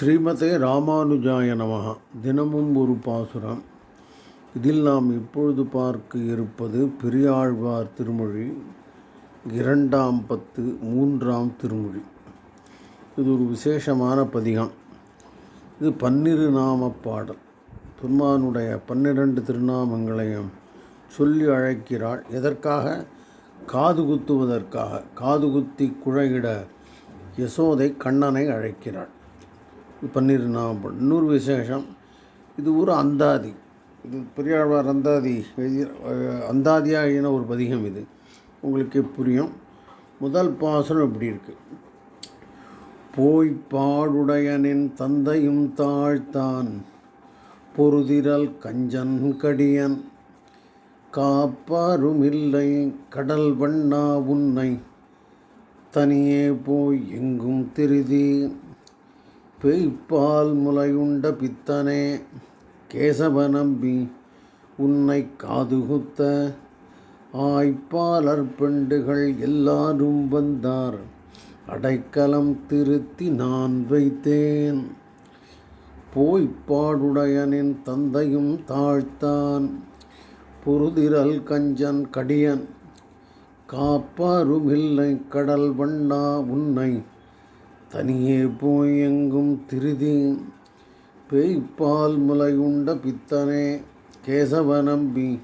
ஸ்ரீமதே ராமானுஜாய நமகா தினமும் ஒரு பாசுரம். இதில் நாம் இப்பொழுது பார்க்க இருப்பது பெரியாழ்வார் திருமொழி இரண்டாம் பத்து மூன்றாம் திருமொழி. இது ஒரு விசேஷமான பதிகம். இது பன்னிரு நாம பாடல். பெருமானுடைய பன்னிரண்டு திருநாமங்களையும் சொல்லி அழைக்கிறாள். எதற்காக? காது குத்துவதற்காக. காது குத்தி குழையிட யசோதை கண்ணனை அழைக்கிறாள். பன்னிரு நாம இன்னொரு விசேஷம் இது ஒரு அந்தாதி. இது பெரியாழ்வார் அந்தாதி எழுதிய அந்தாதியாக எழுதின ஒரு பதிகம் இது. உங்களுக்கு புரியும். முதல் பாசனம் இப்படி இருக்குது போய் பாடுடையனின் தந்தையும் தாழ்த்தான். பொருதிரல் கஞ்சன் கடியன். காப்பாருமில்லை கடல் வண்ணா உன்னை. தனியே போய் எங்கும் திருதி. பெய்ப்பால் முலையுண்ட பித்தனே. கேசவ நம்பி உன்னை காதுகுத்த ஆய்ப்பாளர் பெண்டுகள் எல்லாரும் வந்தார். அடைக்கலம் திருத்தி நான் வைத்தேன். போய்ப்பாடுடையனின் தந்தையும் தாழ்த்தான். பொருதிரல் கஞ்சன் கடியன் காப்பாருமில்லை கடல் வண்ணா உன்னை தனியே போய் எங்கும் திருதி. பேய்ப்பால் முலையுண்ட பித்தனே கேசவ நம்பி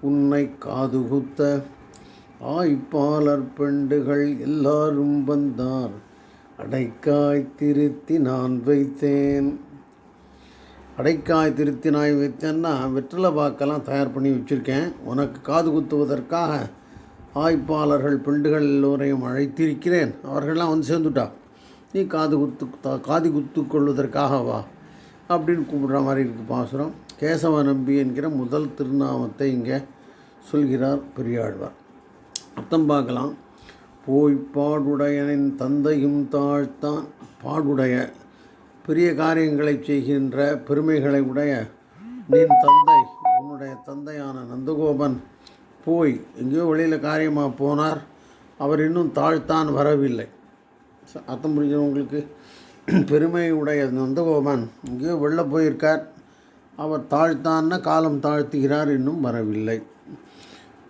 உன்னை காதுகுத்த ஆய்ப்பாளர் பெண்டுகள் எல்லாரும் வந்தார். அடைக்காய் திருத்தி நான் வைத்தேன். அடைக்காய் திருத்தி நான் வைத்தேன்னா வெற்றிலை பாக்கெல்லாம் தயார் பண்ணி வச்சுருக்கேன். உனக்கு காது குத்துவதற்காக ஆய்ப்பாளர்கள் பெண்டுகள் எல்லோரையும் அழைத்திருக்கிறேன். அவர்கள்லாம் வந்து சேர்ந்துட்டா. நீ காது குத்து த- காது குத்து கொள்வதற்காக வா அப்படின்னு கூப்பிடுற மாதிரி இருக்குது பாசுரம். கேசவ நம்பி என்கிற முதல் திருநாமத்தை இங்கே சொல்கிறார் பெரியாழ்வார். அர்த்தம் பார்க்கலாம். போய் பாடுடையனின் தந்தையும் தாழ்த்தான். பாடுடைய பெரிய காரியங்களை செய்கின்ற பெருமைகளை உடைய நின் தந்தை உன்னுடைய தந்தையான நந்தகோபன் போய் எங்கேயோ வெளியில் காரியமாக போனார். அவர் இன்னும் தாழ்த்தான் வரவில்லை. அர்த்தம் புரிஞ்சது பெருமை உடைய நந்தகோபன் எங்கேயோ வெளில போயிருக்கார். அவர் தாழ்த்தான்னா காலம் தாழ்த்துகிறார் இன்னும் வரவில்லை.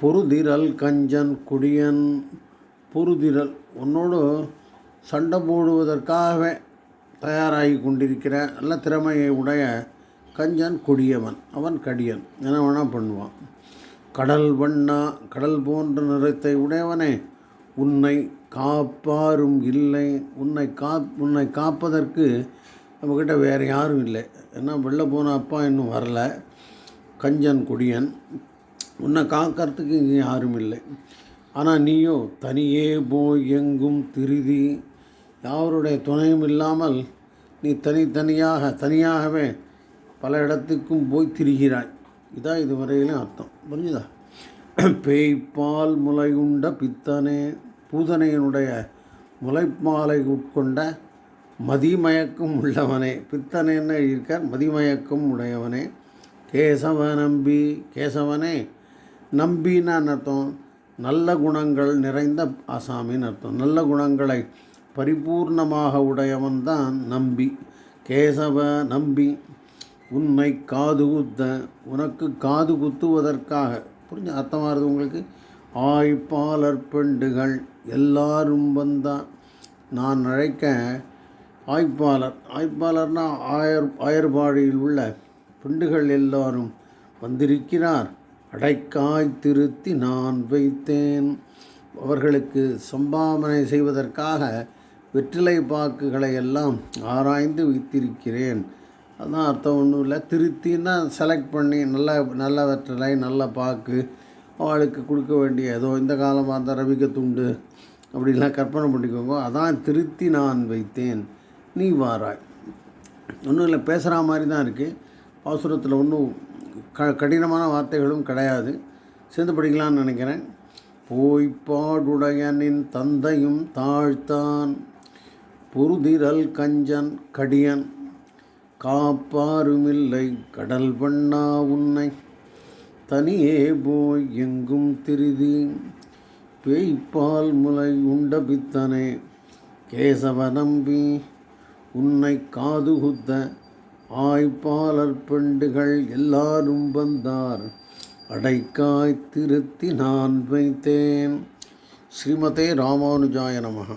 பொருதிரல் கஞ்சன் குடியன் பொருதிரல் உன்னோடு சண்டை போடுவதற்காகவே தயாராகி கொண்டிருக்கிற நல்ல திறமையை உடைய கஞ்சன் கொடியவன் அவன் கடியன் என்ன வேணால் பண்ணுவான். கடல் வண்ணா கடல் போன்ற நிறத்தை உடையவனே உன்னை காப்பாரும் இல்லை. உன்னை கா உன்னை காப்பதற்கு நம்மக்கிட்ட வேறு யாரும் இல்லை. ஏன்னா வெளில போன அப்பா இன்னும் வரல. கஞ்சன் கொடியன். உன்னை காக்கிறதுக்கு இங்கே யாரும் இல்லை. ஆனால் நீயோ தனியே போய் எங்கும் திருதி. யாருடைய துணையும் இல்லாமல் நீ தனித்தனியாக தனியாகவே பல இடத்துக்கும் போய் திரிகிறாய். இதான் இதுவரையிலும் அர்த்தம். புரிஞ்சுதா? பேய்ப்பால் முளையுண்ட பித்தனே. பூதனையினுடைய முலைப்பாலை உட்கொண்ட மதிமயக்கம் உள்ளவனே. பித்தனைன்னு இருக்கார் மதிமயக்கம் உடையவனே. கேசவ நம்பி கேசவனே நம்பின்னு அர்த்தம்? நல்ல குணங்கள் நிறைந்த ஆசாமின்னு அர்த்தம். நல்ல குணங்களை பரிபூர்ணமாக உடையவன் தான் நம்பி. கேசவ நம்பி உன்னை காது குத்த உனக்கு காது குத்துவதற்காக. புரிஞ்ச? அர்த்தமாகுது உங்களுக்கு? ஆய்ப்பாளர் பெண்டுகள் எல்லாரும் வந்தான் நான் அழைக்க ஆய்ப்பாளர் ஆய்ப்பாளர்னா ஆயர் ஆயர்பாடியில் உள்ள பெண்டுகள் எல்லாரும் வந்திருக்கிறார். அடைக்காய் திருத்தி நான் வைத்தேன். அவர்களுக்கு சம்பாவனை செய்வதற்காக வெற்றிலை பாக்குகளை எல்லாம் ஆராய்ந்து வைத்திருக்கிறேன். அதான் அர்த்தம் ஒன்றும் இல்லை. திருத்தின்னா செலக்ட் பண்ணி நல்ல நல்ல வெற்றிலை நல்ல பாக்கு அவளுக்கு கொடுக்க வேண்டிய ஏதோ இந்த காலமாக இருந்தால் ரவிக்க துண்டு அப்படின்லாம் கற்பனை பண்ணிக்கோங்க. அதான் திருத்தி நான் வைத்தேன். நீ வாராய். ஒன்றும் இல்லை பேசுகிற மாதிரி தான் இருக்குது அவசரத்தில் ஒன்றும் க கடினமான வார்த்தைகளும் கிடையாது. சேர்ந்து படிக்கலாம்னு நினைக்கிறேன். போய் பாடுடையனின் தந்தையும் தாழ்த்தான். பொருதிரல் கஞ்சன் கடியன். காப்பாருமில்லை கடல் பண்ணா உன்னை தனியே போய் எங்கும் திருதி. பேய்ப்பால் முலை உண்ட பித்தனே கேசவ நம்பி உன்னை காதுகுத்த ஆய்ப்பாளர் பெண்டுகள் எல்லாரும் வந்தார் அடைக்காய் திருத்தி நான் வைத்தேன். ஸ்ரீமதே ராமானுஜாய நமகா.